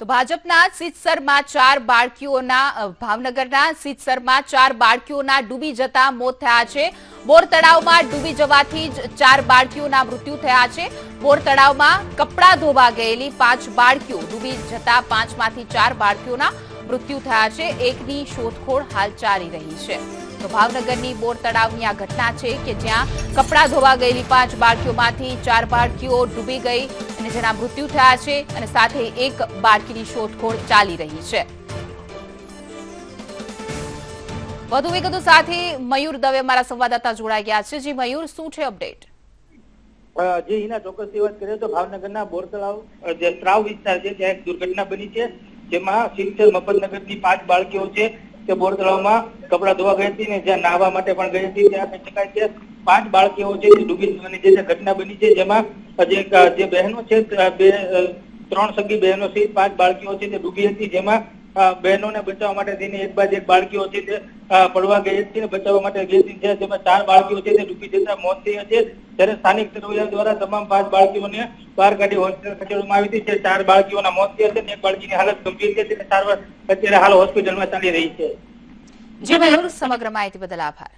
તો ભાજપના સિદ્ધસરમાં ચાર બાળકીઓના ભાવનગરના સિત્સરમાં ચાર બાળકીઓના ડૂબી જતા મોત થયા છે. બોર તળાવમાં ડૂબી જવાથી ચાર બાળકીઓના મૃત્યુ થયા છે. બોર તળાવમાં કપડાં ધોવા ગયેલી પાંચ બાળકીઓ ડૂબી જતા પાંચમાંથી ચાર બાળકીઓના મૃત્યુ થયા છે. એકની શોધખોળ હાલ ચાલી રહી છે. તો ભાવનગરની બોર તળાવની આ ઘટના છે કે જ્યાં કપડાં ધોવા ગયેલી પાંચ બાળકીઓમાંથી ચાર બાળકીઓ ડૂબી ગઈ. અને જેના મૃત્યુ થયા છે અને સાથે એક બાળકીની શોધખોળ ચાલી રહી છે. વધુ વિગતો સાથે મયુર દવે મારા સંવાદદાતા જોડાઈ ગયા છે. જી મયુર, શું છે અપડેટ? જે, એના ચોક્કસથી વાત કરીએ તો ભાવનગરના બોરતળાવ જે ત્રાવ વિસ્તાર છે, ત્યાં એક દુર્ઘટના બની છે, જેમાં સિત્તેર મફતનગરની પાંચ બાળકીઓ છે તે બોર તળાવમાં કપડાં ધોવા ગઈ હતી ને જ્યાં નાહવા માટે પણ ગઈ હતી, ત્યાં કહી શકાય કે પાંચ બાળકીઓ છે ડૂબી જવાની જે ઘટના બની છે, જેમાં જે બહેનો છે બે ત્રણ સગી બહેનો સહિત પાંચ બાળકીઓ છે તે ડૂબી હતી, જેમાં બહેનોને બચાવવા માટે તેની એક બાદ એક બાળકીઓ છે તે પડવા ગઈ હતી ને બચાવવા માટે ગઈ હતી જેમાં ચાર બાળકીઓ છે તે ડૂબી જતા મોત થઈ હતી ત્યારે સ્થાનિક તરવૈયા દ્વારા તમામ પાંચ બાળકીઓને બહાર કાઢી હોસ્પિટલ ખસેડવામાં આવી હતી. જે ચાર બાળકીઓના મોત થયા અને એક બાળકીની હાલત ગંભીર છે સારવાર અત્યારે હાલ હોસ્પિટલમાં ચાલી રહી છે. જી મયુર સમગ્ર માહિતી બદલ આભાર.